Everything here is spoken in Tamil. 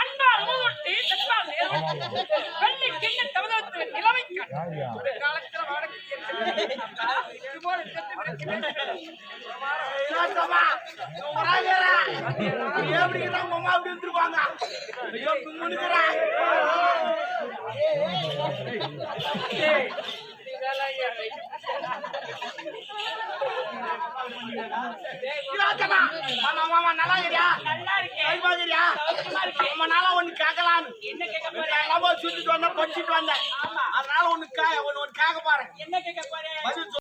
அன்பால் நேர்வட்டி வெள்ளி கிண்ண தமதத்து நிலவை எப்படி உங்க அம்மா அப்படி இருந்துருவாங்க. ஐயோ, மாமா, நல்லா இருக்கிறியா? நல்லா இருக்கேன் கைமா என்ன கேட்க போறேன் சுத்திட்டு வந்தேன், படிச்சிட்டு வந்தேன். அதனால கேட்க என்ன கேட்க போறேன்